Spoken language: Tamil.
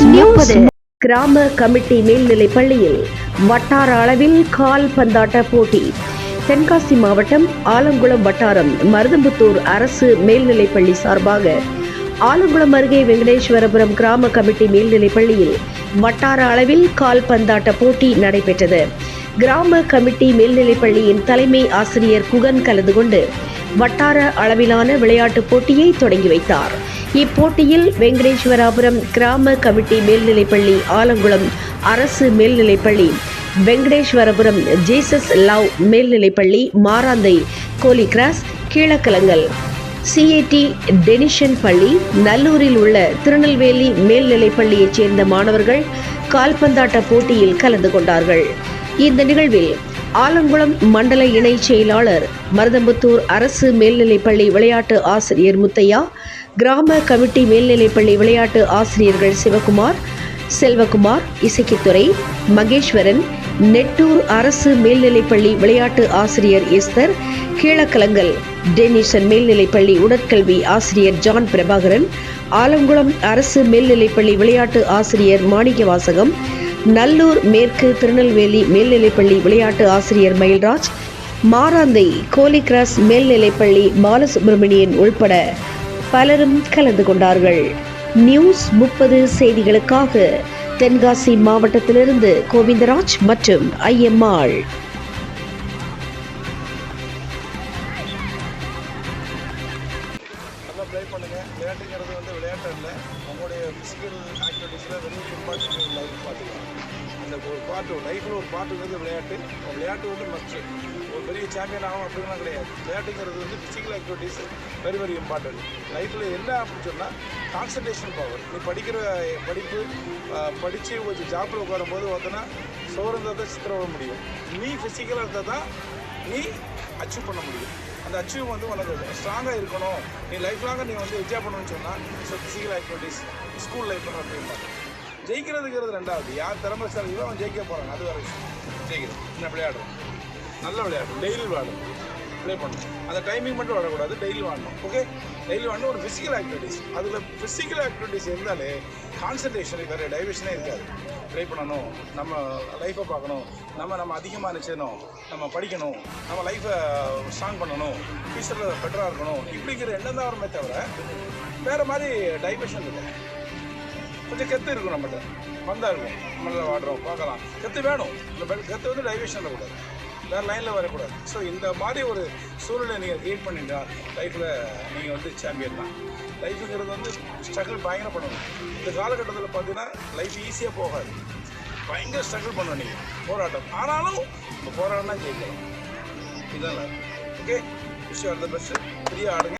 நியூஸ் முப்பது. கிராம கமிட்டி மேல்நிலைப் பள்ளியில் வட்டார அளவில் கால் பந்தாட்ட போட்டி. தென்காசி மாவட்டம் ஆலங்குளம் வட்டாரம் மருதம்புத்தூர் அரசு மேல்நிலைப் பள்ளி சார்பாக ஆலங்குளம் அருகே வெங்கடேஸ்வரபுரம் கிராம கமிட்டி மேல்நிலைப் பள்ளியில் வட்டார அளவில் கால் பந்தாட்ட போட்டி நடைபெற்றது. கிராம கமிட்டி மேல்நிலைப் பள்ளியின் தலைமை ஆசிரியர் குகன் கலந்து கொண்டு வட்டார அளவிலான விளையாட்டுப் போட்டியை தொடங்கி வைத்தார். இப்போட்டியில் வெங்கடேஸ்வராபுரம் கிராம கமிட்டி மேல்நிலைப்பள்ளி ஆலங்குளம் அரசு மேல்நிலைப்பள்ளி வெங்கடேஸ்வரபுரம் ஜீசஸ் லவ் மேல்நிலைப்பள்ளி மாராந்தை கோலிகிராஸ் கீழக்கலங்கல். சிஏடி டெனிஷன் பள்ளி நல்லூரில் உள்ள திருநெல்வேலி மேல்நிலைப்பள்ளியைச் சேர்ந்த மாணவர்கள் கால்பந்தாட்ட போட்டியில் கலந்து கொண்டார்கள். இந்த நிகழ்வில் ஆலங்குளம் மண்டல இணைச் செயலாளர் மருதம்புத்தூர் அரசு மேல்நிலைப்பள்ளி விளையாட்டு ஆசிரியர் முத்தையா கிராம கமிட்டி மேல்நிலைப்பள்ளி விளையாட்டு ஆசிரியர்கள் சிவகுமார் செல்வகுமார் இசைக்குத்துறை மகேஸ்வரன் நெட்டூர் அரசு மேல்நிலைப்பள்ளி விளையாட்டு ஆசிரியர் எஸ்தர் கீழக்கலங்கல் டெனிஷன் மேல்நிலைப்பள்ளி உடற்கல்வி ஆசிரியர் ஜான் பிரபாகரன் ஆலங்குளம் அரசு மேல்நிலைப்பள்ளி விளையாட்டு ஆசிரியர் மாணிக்கவாசகம் நல்லூர் மேற்கு திருநெல்வேலி மேல்நிலைப்பள்ளி விளையாட்டு ஆசிரியர் மயில்ராஜ் மாராந்தை கோலிகிராஸ் மேல்நிலைப்பள்ளி பாலசுப்ரமணியன் உள்பட பலரும் கலந்து கொண்டார்கள். நியூஸ் முப்பது செய்திகளுக்காக தென்காசி மாவட்டத்திலிருந்து கோவிந்தராஜ் மற்றும் ஐயம்மாள் ப்ளே பண்ணுங்கள் விளையாட்டுங்கிறது வந்து விளையாட்டு இல்லை நம்மளுடைய ஃபிசிக்கல் ஆக்டிவிட்டீஸில் வெரி இம்பார்ட்டன்ட் லைஃப் பார்த்துக்கலாம் அந்த ஒரு பாட்டு லைஃப்பில் ஒரு பாட்டுங்கிறது விளையாட்டு. விளையாட்டு வந்து மச்சு ஒரு பெரிய சாம்பியன் ஆகும் அப்படின்லாம் கிடையாது. விளையாட்டுங்கிறது வந்து physical activities very very important லைஃப்பில் என்ன அப்படின்னு சொன்னால் கான்சன்ட்ரேஷன் பவர் நீ படிக்கிற படிப்பு படித்து கொஞ்சம் ஜாப்பில் உட்காரும்போது பார்த்தோன்னா சோறு இருந்தால் தான் சித்திரம் வர முடியும். நீ ஃபிசிக்கலாக இருந்தால் தான் நீ அச்சீவ் பண்ண முடியும். அந்த அச்சீவ் வந்து உனக்கு ஸ்ட்ராங்காக இருக்கணும். நீ லைஃப் லாங்காக நீ வந்து என்ஜாய் பண்ணணும்னு சொன்னால் so physical activities school life அப்படின்னு ஜெயிக்கிறதுங்கிறது ரெண்டாவது. யார் திறமைசாலிகளோ அவன் ஜெயிக்க போகிறாங்க அது வரைக்கும் ஜெயிக்கிறோம். ஜெயிக்கிறது என்ன விளையாடுறோம்? நல்ல விளையாடும் டெய்லி விளையாடும் ப்ளே பண்ணணும் அந்த டைமிங் மட்டும் வரக்கூடாது. டெய்லி விளாடணும் ஓகே டெய்லி வாடணும் ஒரு ஃபிசிக்கல் ஆக்டிவிட்டீஸ் அதில் ஃபிசிக்கல் ஆக்டிவிட்டீஸ் இருந்தாலே கான்சன்ட்ரேஷன் வேறு டைவர்ஷனே இருக்காது. ப்ளே பண்ணணும். நம்ம லைஃப்பை பார்க்கணும். நம்ம நம்ம அதிகமாக நினச்சணும் நம்ம படிக்கணும். நம்ம லைஃப்பை ஸ்ட்ராங் பண்ணணும். ஃபியூச்சரில் பெட்டராக இருக்கணும். இப்படிங்கிற எண்ணம் தான் வருமே தவிர வேறு மாதிரி டைவர்ஷன் இல்லை. கொஞ்சம் கெத்து இருக்கும் நம்மகிட்ட. வந்தா இருக்கும். நம்மள வாடுறோம் பார்க்கலாம். கெத்து வேணும். இந்த பெல் கெத்து வந்து டைவேஷனில் கூடாது வேறு லைனில் வரக்கூடாது. ஸோ இந்த மாதிரி ஒரு சூழ்நிலை நீங்கள் கிரியேட் பண்ணிட்டா லைஃப்பில் நீங்கள் வந்து சாம்பியன் தான். லைஃபுங்கிறது வந்து ஸ்ட்ரகிள் பயங்கர பண்ணணும். இந்த காலகட்டத்தில் பார்த்தீங்கன்னா லைஃப் ஈஸியாக போகாது. பயங்கர ஸ்ட்ரகிள் பண்ணணும் நீங்கள் போராட்டம். ஆனாலும் இப்போ போராட்டம் தான் ஜெயிக்கலாம் இதுதான் ஓகே விஷயம் அந்த பெஸ்ட்டு ஃப்ரீயாக ஆடுங்க